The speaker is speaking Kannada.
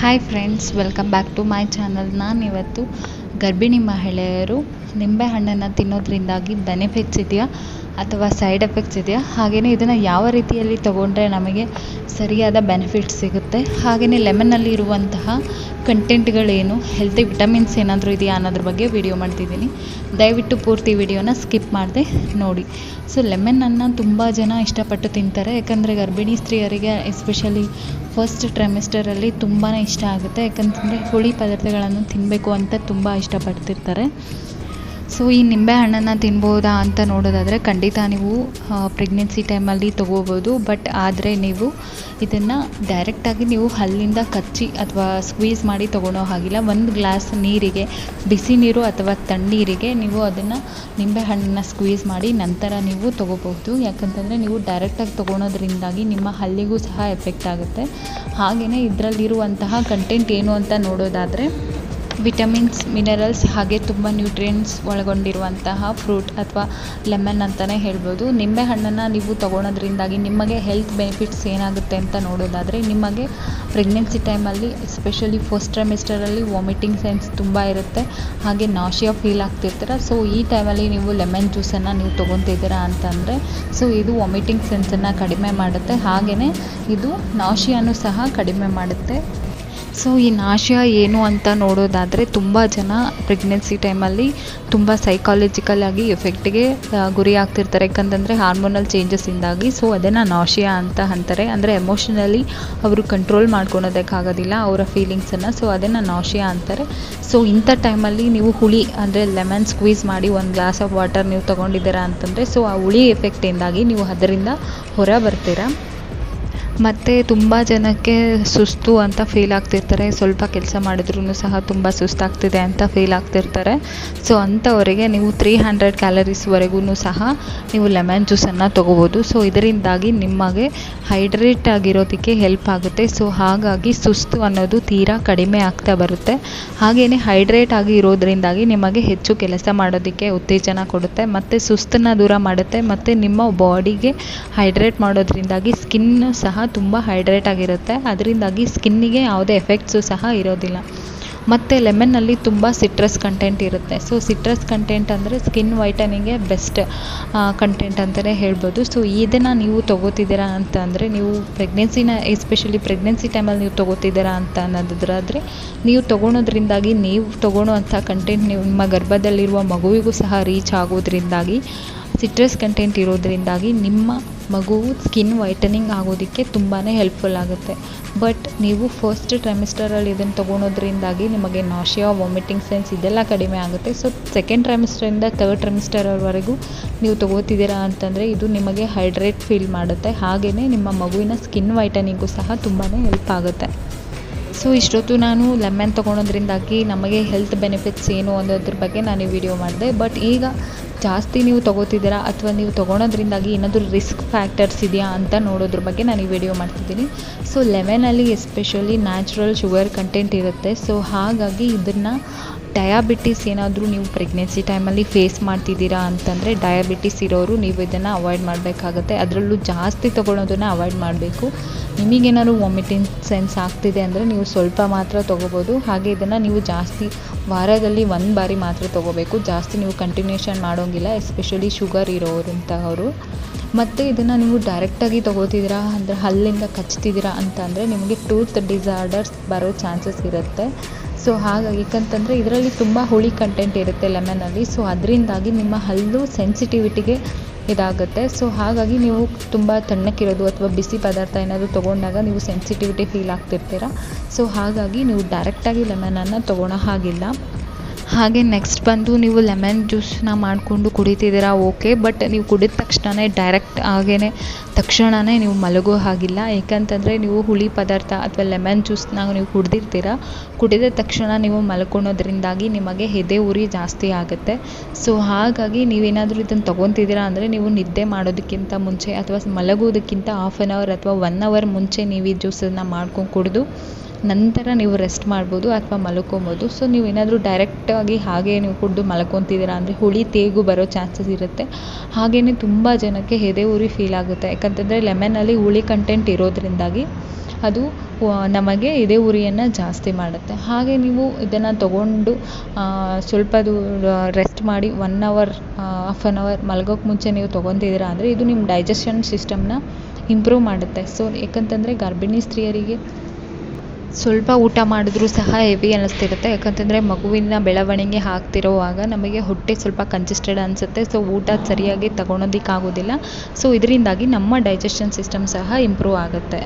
Hi friends welcome back to my channel ನಾನಿವತ್ತು ಗರ್ಭಿಣಿ ಮಹಿಳೆಯರು ನಿಂಬೆಹಣ್ಣನ್ನು ತಿನ್ನೋದ್ರಿಂದಾಗಿ ಬೆನಿಫಿಟ್ಸ್ ಇದೆಯಾ ಅಥವಾ ಸೈಡ್ ಎಫೆಕ್ಟ್ಸ್ ಇದೆಯಾ? ಹಾಗೆಯೇ ಇದನ್ನು ಯಾವ ರೀತಿಯಲ್ಲಿ ತಗೊಂಡ್ರೆ ನಮಗೆ ಸರಿಯಾದ ಬೆನಿಫಿಟ್ಸ್ ಸಿಗುತ್ತೆ? ಹಾಗೆಯೇ ಲೆಮನ್ನಲ್ಲಿ ಇರುವಂತಹ ಕಂಟೆಂಟ್ಗಳೇನು ಹೆಲ್ತಿ ವಿಟಮಿನ್ಸ್ ಏನಾದರೂ ಇದೆಯಾ ಅನ್ನೋದ್ರ ಬಗ್ಗೆ ವಿಡಿಯೋ ಮಾಡ್ತಿದ್ದೀನಿ. ದಯವಿಟ್ಟು ಪೂರ್ತಿ ವಿಡಿಯೋನ ಸ್ಕಿಪ್ ಮಾಡದೆ ನೋಡಿ. ಸೊ ಲೆಮನನ್ನು ತುಂಬ ಜನ ಇಷ್ಟಪಟ್ಟು ತಿಂತಾರೆ. ಯಾಕಂದರೆ ಗರ್ಭಿಣಿ ಸ್ತ್ರೀಯರಿಗೆ ಎಸ್ಪೆಷಲಿ ಫಸ್ಟ್ ಟ್ರೆಮಿಸ್ಟರಲ್ಲಿ ತುಂಬಾ ಇಷ್ಟ ಆಗುತ್ತೆ. ಯಾಕಂತಂದರೆ ಹುಳಿ ಪದಾರ್ಥಗಳನ್ನು ತಿನ್ನಬೇಕು ಅಂತ ತುಂಬ ಇಷ್ಟಪಡ್ತಿರ್ತಾರೆ. ಸೊ ಈ ನಿಂಬೆ ಹಣ್ಣನ್ನು ತಿನ್ಬೋದಾ ಅಂತ ನೋಡೋದಾದರೆ ಖಂಡಿತ ನೀವು ಪ್ರೆಗ್ನೆನ್ಸಿ ಟೈಮಲ್ಲಿ ತೊಗೋಬೋದು. ಬಟ್ ಆದರೆ ನೀವು ಇದನ್ನು ಡೈರೆಕ್ಟಾಗಿ ನೀವು ಹಲ್ಲಿಂದ ಕಚ್ಚಿ ಅಥವಾ ಸ್ಕ್ವೀಸ್ ಮಾಡಿ ತೊಗೊಳೋ ಹಾಗಿಲ್ಲ. ಒಂದು ಗ್ಲಾಸ್ ನೀರಿಗೆ, ಬಿಸಿ ನೀರು ಅಥವಾ ತಣ್ಣೀರಿಗೆ ನೀವು ಅದನ್ನು ನಿಂಬೆ ಹಣ್ಣನ್ನು ಸ್ಕ್ವೀಸ್ ಮಾಡಿ ನಂತರ ನೀವು ತೊಗೋಬಹುದು. ಯಾಕಂತಂದರೆ ನೀವು ಡೈರೆಕ್ಟಾಗಿ ತೊಗೊಳೋದ್ರಿಂದಾಗಿ ನಿಮ್ಮ ಹಲ್ಲಿಗೂ ಸಹ ಎಫೆಕ್ಟ್ ಆಗುತ್ತೆ. ಹಾಗೆಯೇ ಇದರಲ್ಲಿರುವಂತಹ ಕಂಟೆಂಟ್ ಏನು ಅಂತ ನೋಡೋದಾದರೆ ವಿಟಮಿನ್ಸ್ ಮಿನರಲ್ಸ್ ಹಾಗೆ ತುಂಬ ನ್ಯೂಟ್ರಿಯೆಂಟ್ಸ್ ಒಳಗೊಂಡಿರುವಂತಹ ಫ್ರೂಟ್ ಅಥವಾ ಲೆಮನ್ ಅಂತಲೇ ಹೇಳ್ಬೋದು. ನಿಂಬೆಹಣ್ಣನ್ನು ನೀವು ತಗೊಳೋದ್ರಿಂದಾಗಿ ನಿಮಗೆ ಹೆಲ್ತ್ ಬೆನಿಫಿಟ್ಸ್ ಏನಾಗುತ್ತೆ ಅಂತ ನೋಡೋದಾದರೆ ನಿಮಗೆ ಪ್ರೆಗ್ನೆನ್ಸಿ ಟೈಮಲ್ಲಿ ಎಸ್ಪೆಷಲಿ ಫಸ್ಟ್ ಟ್ರೈಮಿಸ್ಟರಲ್ಲಿ ವಾಮಿಟಿಂಗ್ ಸೆನ್ಸ್ ತುಂಬ ಇರುತ್ತೆ. ಹಾಗೆ ನಾಶಿಯಾ ಫೀಲ್ ಆಗ್ತಿರ್ತೀರ. ಸೊ ಈ ಟೈಮಲ್ಲಿ ನೀವು ಲೆಮನ್ ಜ್ಯೂಸನ್ನು ನೀವು ತೊಗೊತಿದ್ದೀರಾ ಅಂತಂದರೆ ಸೊ ಇದು ವಾಮಿಟಿಂಗ್ ಸೆನ್ಸನ್ನು ಕಡಿಮೆ ಮಾಡುತ್ತೆ. ಹಾಗೆಯೇ ಇದು ನಾಶಿಯಾನು ಸಹ ಕಡಿಮೆ ಮಾಡುತ್ತೆ. ಸೊ ಈ ನಾಶ ಏನು ಅಂತ ನೋಡೋದಾದರೆ ತುಂಬ ಜನ ಪ್ರೆಗ್ನೆನ್ಸಿ ಟೈಮಲ್ಲಿ ತುಂಬ ಸೈಕಾಲಜಿಕಲ್ ಆಗಿ ಎಫೆಕ್ಟ್ಗೆ ಗುರಿ ಆಗ್ತಿರ್ತಾರೆ. ಯಾಕಂತಂದರೆ ಹಾರ್ಮೋನಲ್ ಚೇಂಜಸ್ಸಿಂದಾಗಿ ಸೊ ಅದನ್ನು ನಾಶಿಯಾ ಅಂತ ಅಂತಾರೆ. ಅಂದರೆ ಎಮೋಷನಲಿ ಅವರು ಕಂಟ್ರೋಲ್ ಮಾಡ್ಕೊಳೋದಕ್ಕಾಗೋದಿಲ್ಲ. ಅವರ ಫೀಲಿಂಗ್ಸನ್ನು ಸೊ ಅದನ್ನು ನಾಶಿಯಾ ಅಂತಾರೆ. ಸೊ ಇಂಥ ಟೈಮಲ್ಲಿ ನೀವು ಹುಳಿ, ಅಂದರೆ ಲೆಮನ್ ಸ್ಕ್ವೀಸ್ ಮಾಡಿ ಒಂದು ಗ್ಲಾಸ್ ಆಫ್ ವಾಟರ್ ನೀವು ತೊಗೊಂಡಿದ್ದೀರಾ ಅಂತಂದರೆ ಸೊ ಆ ಹುಳಿ ಎಫೆಕ್ಟಿಂದಾಗಿ ನೀವು ಅದರಿಂದ ಹೊರ ಬರ್ತೀರಾ. ಮತ್ತು ತುಂಬ ಜನಕ್ಕೆ ಸುಸ್ತು ಅಂತ ಫೀಲ್ ಆಗ್ತಿರ್ತಾರೆ. ಸ್ವಲ್ಪ ಕೆಲಸ ಮಾಡಿದ್ರೂ ಸಹ ತುಂಬ ಸುಸ್ತಾಗ್ತಿದೆ ಅಂತ ಫೀಲ್ ಆಗ್ತಿರ್ತಾರೆ. ಸೊ ಅಂಥವರಿಗೆ ನೀವು ತ್ರೀ ಹಂಡ್ರೆಡ್ ಕ್ಯಾಲರೀಸ್ವರೆಗೂ ಸಹ ನೀವು ಲೆಮನ್ ಜ್ಯೂಸನ್ನು ತೊಗೋಬೋದು. ಸೊ ಇದರಿಂದಾಗಿ ನಿಮಗೆ ಹೈಡ್ರೇಟ್ ಆಗಿರೋದಕ್ಕೆ ಹೆಲ್ಪ್ ಆಗುತ್ತೆ. ಸೊ ಹಾಗಾಗಿ ಸುಸ್ತು ಅನ್ನೋದು ತೀರಾ ಕಡಿಮೆ ಆಗ್ತಾ ಬರುತ್ತೆ. ಹಾಗೆಯೇ ಹೈಡ್ರೇಟ್ ಆಗಿ ಇರೋದ್ರಿಂದಾಗಿ ನಿಮಗೆ ಹೆಚ್ಚು ಕೆಲಸ ಮಾಡೋದಕ್ಕೆ ಉತ್ತೇಜನ ಕೊಡುತ್ತೆ. ಮತ್ತು ಸುಸ್ತನ್ನು ದೂರ ಮಾಡುತ್ತೆ. ಮತ್ತು ನಿಮ್ಮ ಬಾಡಿಗೆ ಹೈಡ್ರೇಟ್ ಮಾಡೋದ್ರಿಂದಾಗಿ ಸ್ಕಿನ್ ಸಹ ತುಂಬ ಹೈಡ್ರೇಟ್ ಆಗಿರುತ್ತೆ. ಅದರಿಂದಾಗಿ ಸ್ಕಿನ್ನಿಗೆ ಯಾವುದೇ ಎಫೆಕ್ಟ್ಸು ಸಹ ಇರೋದಿಲ್ಲ. ಮತ್ತು ಲೆಮನ್ನಲ್ಲಿ ತುಂಬ ಸಿಟ್ರಸ್ ಕಂಟೆಂಟ್ ಇರುತ್ತೆ. ಸೊ ಸಿಟ್ರಸ್ ಕಂಟೆಂಟ್ ಅಂದರೆ ಸ್ಕಿನ್ ವೈಟನಿಗೆ ಬೆಸ್ಟ್ ಕಂಟೆಂಟ್ ಅಂತಲೇ ಹೇಳ್ಬೋದು. ಸೊ ಇದನ್ನು ನೀವು ತೊಗೋತಿದ್ದೀರಾ ಅಂತ ಅಂದರೆ ನೀವು ಪ್ರೆಗ್ನೆನ್ಸಿನ, ಎಸ್ಪೆಷಲಿ ಪ್ರೆಗ್ನೆನ್ಸಿ ಟೈಮಲ್ಲಿ ನೀವು ತೊಗೋತಿದ್ದೀರಾ ಅಂತ ಅನ್ನೋದಾದರೆ ನೀವು ತೊಗೊಳೋದ್ರಿಂದಾಗಿ ನೀವು ತೊಗೊಳೋವಂಥ ಕಂಟೆಂಟ್ ನೀವು ನಿಮ್ಮ ಗರ್ಭದಲ್ಲಿರುವ ಮಗುವಿಗೂ ಸಹ ರೀಚ್ ಆಗೋದ್ರಿಂದಾಗಿ ಸಿಟ್ರಸ್ ಕಂಟೆಂಟ್ ಇರೋದ್ರಿಂದಾಗಿ ನಿಮ್ಮ ಮಗು ಸ್ಕಿನ್ ವೈಟನಿಂಗ್ ಆಗೋದಕ್ಕೆ ತುಂಬಾ ಹೆಲ್ಪ್ಫುಲ್ ಆಗುತ್ತೆ. ಬಟ್ ನೀವು ಫಸ್ಟ್ ಟ್ರೈಮಿಸ್ಟರಲ್ಲಿ ಇದನ್ನು ತೊಗೊಳೋದ್ರಿಂದಾಗಿ ನಿಮಗೆ ನಾಶಿಯಾ ವಾಮಿಟಿಂಗ್ ಸೆನ್ಸ್ ಇದೆಲ್ಲ ಕಡಿಮೆ ಆಗುತ್ತೆ. ಸೊ ಸೆಕೆಂಡ್ ಟ್ರೈಮಿಸ್ಟರಿಂದ ತರ್ಡ್ ಟ್ರೈಮಿಸ್ಟರ್ವರೆಗೂ ನೀವು ತೊಗೋತಿದ್ದೀರಾ ಅಂತಂದರೆ ಇದು ನಿಮಗೆ ಹೈಡ್ರೇಟ್ ಫೀಲ್ ಮಾಡುತ್ತೆ. ಹಾಗೆಯೇ ನಿಮ್ಮ ಮಗುವಿನ ಸ್ಕಿನ್ ವೈಟನಿಂಗೂ ಸಹ ತುಂಬಾ ಹೆಲ್ಪ್ ಆಗುತ್ತೆ. ಸೊ ಇಷ್ಟೊತ್ತು ನಾನು ಲೆಮನ್ ತೊಗೊಳೋದ್ರಿಂದಾಗಿ ನಮಗೆ ಹೆಲ್ತ್ ಬೆನಿಫಿಟ್ಸ್ ಏನು ಅನ್ನೋದ್ರ ಬಗ್ಗೆ ನಾನು ವಿಡಿಯೋ ಮಾಡಿದೆ. ಬಟ್ ಈಗ ಜಾಸ್ತಿ ನೀವು ತೊಗೋತಿದ್ದೀರಾ ಅಥವಾ ನೀವು ತೊಗೊಳೋದ್ರಿಂದಾಗಿ ಏನಾದರೂ ರಿಸ್ಕ್ ಫ್ಯಾಕ್ಟರ್ಸ್ ಇದೆಯಾ ಅಂತ ನೋಡೋದ್ರ ಬಗ್ಗೆ ನಾನು ಈ ವಿಡಿಯೋ ಮಾಡ್ತಿದ್ದೀನಿ. ಸೊ ಲೆಮನಲ್ಲಿ ಎಸ್ಪೆಷಲಿ ನ್ಯಾಚುರಲ್ ಶುಗರ್ ಕಂಟೆಂಟ್ ಇರುತ್ತೆ. ಸೊ ಹಾಗಾಗಿ ಇದನ್ನು ಡಯಾಬಿಟಿಸ್ ಏನಾದರೂ ನೀವು ಪ್ರೆಗ್ನೆನ್ಸಿ ಟೈಮಲ್ಲಿ ಫೇಸ್ ಮಾಡ್ತಿದ್ದೀರಾ ಅಂತಂದರೆ ಡಯಾಬಿಟಿಸ್ ಇರೋರು ನೀವು ಇದನ್ನು ಅವಾಯ್ಡ್ ಮಾಡಬೇಕಾಗತ್ತೆ. ಅದರಲ್ಲೂ ಜಾಸ್ತಿ ತೊಗೊಳೋದನ್ನು ಅವಾಯ್ಡ್ ಮಾಡಬೇಕು. ನಿಮಗೇನಾದ್ರು ವಾಮಿಟಿಂಗ್ ಸೆನ್ಸ್ ಆಗ್ತಿದೆ ಅಂದರೆ ನೀವು ಸ್ವಲ್ಪ ಮಾತ್ರ ತೊಗೋಬೋದು. ಹಾಗೆ ಇದನ್ನು ನೀವು ಜಾಸ್ತಿ ವಾರದಲ್ಲಿ ಒಂದು ಬಾರಿ ಮಾತ್ರ ತೊಗೋಬೇಕು. ಜಾಸ್ತಿ ನೀವು ಕಂಟಿನ್ಯೂಷನ್ ಮಾಡೋಂಗಿಲ್ಲ ಎಸ್ಪೆಷಲಿ ಶುಗರ್ ಇರೋರಂತಹವರು ಮತ್ತು ಇದನ್ನು ನೀವು ಡೈರೆಕ್ಟಾಗಿ ತೊಗೋತಿದ್ದೀರಾ ಅಂದರೆ ಹಲ್ಲಿಂದ ಕಚ್ತಿದ್ದೀರಾ ಅಂತ ಅಂದರೆ ನಿಮಗೆ ಟೂತ್ ಡಿಸಾರ್ಡರ್ಸ್ ಬರೋ ಚಾನ್ಸಸ್ ಇರುತ್ತೆ. ಸೊ ಹಾಗಾಗಿ ಯಾಕಂತಂದರೆ ಇದರಲ್ಲಿ ತುಂಬ ಹುಳಿ ಕಂಟೆಂಟ್ ಇರುತ್ತೆ ಲೆಮನಲ್ಲಿ ಸೊ ಅದರಿಂದಾಗಿ ನಿಮ್ಮ ಹಲ್ಲು ಸೆನ್ಸಿಟಿವಿಟಿಗೆ ಇದಾಗುತ್ತೆ. ಸೊ ಹಾಗಾಗಿ ನೀವು ತುಂಬ ತಣ್ಣಕ್ಕಿರೋದು ಅಥವಾ ಬಿಸಿ ಪದಾರ್ಥ ಏನಾದರೂ ತೊಗೊಂಡಾಗ ನೀವು ಸೆನ್ಸಿಟಿವಿಟಿ ಫೀಲ್ ಆಗ್ತಿರ್ತೀರ. ಸೊ ಹಾಗಾಗಿ ನೀವು ಡೈರೆಕ್ಟಾಗಿ ಲೆಮನನ್ನು ತೊಗೊಳೋ ಹಾಗಿಲ್ಲ. ಹಾಗೆ ನೆಕ್ಸ್ಟ್ ಬಂದು ನೀವು ಲೆಮನ್ ಜ್ಯೂಸನ್ನ ಮಾಡಿಕೊಂಡು ಕುಡಿತಿದ್ದೀರಾ ಓಕೆ ಬಟ್ ನೀವು ಕುಡಿದ ತಕ್ಷಣವೇ ಡೈರೆಕ್ಟ್ ಹಾಗೇ ತಕ್ಷಣವೇ ನೀವು ಮಲಗೋ ಹಾಗಿಲ್ಲ. ಏಕೆಂತಂದರೆ ನೀವು ಹುಳಿ ಪದಾರ್ಥ ಅಥವಾ ಲೆಮನ್ ಜ್ಯೂಸನ್ನ ನೀವು ಕುಡ್ದಿರ್ತೀರ, ಕುಡಿದ ತಕ್ಷಣ ನೀವು ಮಲ್ಕೊಳೋದ್ರಿಂದಾಗಿ ನಿಮಗೆ ಎದೆ ಉರಿ ಜಾಸ್ತಿ ಆಗುತ್ತೆ. ಸೊ ಹಾಗಾಗಿ ನೀವೇನಾದರೂ ಇದನ್ನು ತೊಗೊತಿದ್ದೀರಾ ಅಂದರೆ ನೀವು ನಿದ್ದೆ ಮಾಡೋದಕ್ಕಿಂತ ಮುಂಚೆ ಅಥವಾ ಮಲಗೋದಕ್ಕಿಂತ ಹಾಫ್ ಆನ್ ಅವರ್ ಅಥವಾ ಒನ್ ಅವರ್ ಮುಂಚೆ ನೀವು ಈ ಜ್ಯೂಸನ್ನು ಮಾಡ್ಕೊಂಡು ಕುಡಿದು ನಂತರ ನೀವು ರೆಸ್ಟ್ ಮಾಡ್ಬೋದು ಅಥವಾ ಮಲ್ಕೊಬೋದು. ಸೊ ನೀವು ಏನಾದರೂ ಡೈರೆಕ್ಟಾಗಿ ಹಾಗೆ ನೀವು ಕುಡಿದು ಮಲ್ಕೊತಿದ್ದೀರಾ ಅಂದರೆ ಹುಳಿ, ತೇಗು ಬರೋ ಚಾನ್ಸಸ್ ಇರುತ್ತೆ. ಹಾಗೆಯೇ ತುಂಬ ಜನಕ್ಕೆ ಎದೆ ಉರಿ ಫೀಲ್ ಆಗುತ್ತೆ. ಯಾಕಂತಂದರೆ ಲೆಮನಲ್ಲಿ ಹುಳಿ ಕಂಟೆಂಟ್ ಇರೋದ್ರಿಂದಾಗಿ ಅದು ನಮಗೆ ಎದೆ ಉರಿಯನ್ನು ಜಾಸ್ತಿ ಮಾಡುತ್ತೆ. ಹಾಗೆ ನೀವು ಇದನ್ನು ತಗೊಂಡು ಸ್ವಲ್ಪ ರೆಸ್ಟ್ ಮಾಡಿ one hour half an hour ಮಲ್ಗೋಕ್ಕೆ ಮುಂಚೆ ನೀವು ತೊಗೊತಿದ್ದೀರಾ ಅಂದರೆ ಇದು ನಿಮ್ಮ ಡೈಜೆಷನ್ ಸಿಸ್ಟಮ್ನ ಇಂಪ್ರೂವ್ ಮಾಡುತ್ತೆ. ಸೊ ಏಕಂತಂದರೆ ಗರ್ಭಿಣಿ ಸ್ತ್ರೀಯರಿಗೆ ಸ್ವಲ್ಪ ಊಟ ಮಾಡಿದ್ರೂ ಸಹ ಹೆವಿ ಅನ್ನಿಸ್ತಿರುತ್ತೆ ಯಾಕಂತಂದರೆ ಮಗುವಿನ ಬೆಳವಣಿಗೆ ಆಗ್ತಿರುವಾಗ ನಮಗೆ ಹೊಟ್ಟೆ ಸ್ವಲ್ಪ ಕಂಜೆಸ್ಟೆಡ್ ಅನಿಸುತ್ತೆ. ಸೊ ಊಟ ಸರಿಯಾಗಿ ತಗೊಳೋದಕ್ಕಾಗೋದಿಲ್ಲ. ಸೊ ಇದರಿಂದಾಗಿ ನಮ್ಮ ಡೈಜೆಷನ್ ಸಿಸ್ಟಮ್ ಸಹ ಇಂಪ್ರೂವ್ ಆಗುತ್ತೆ.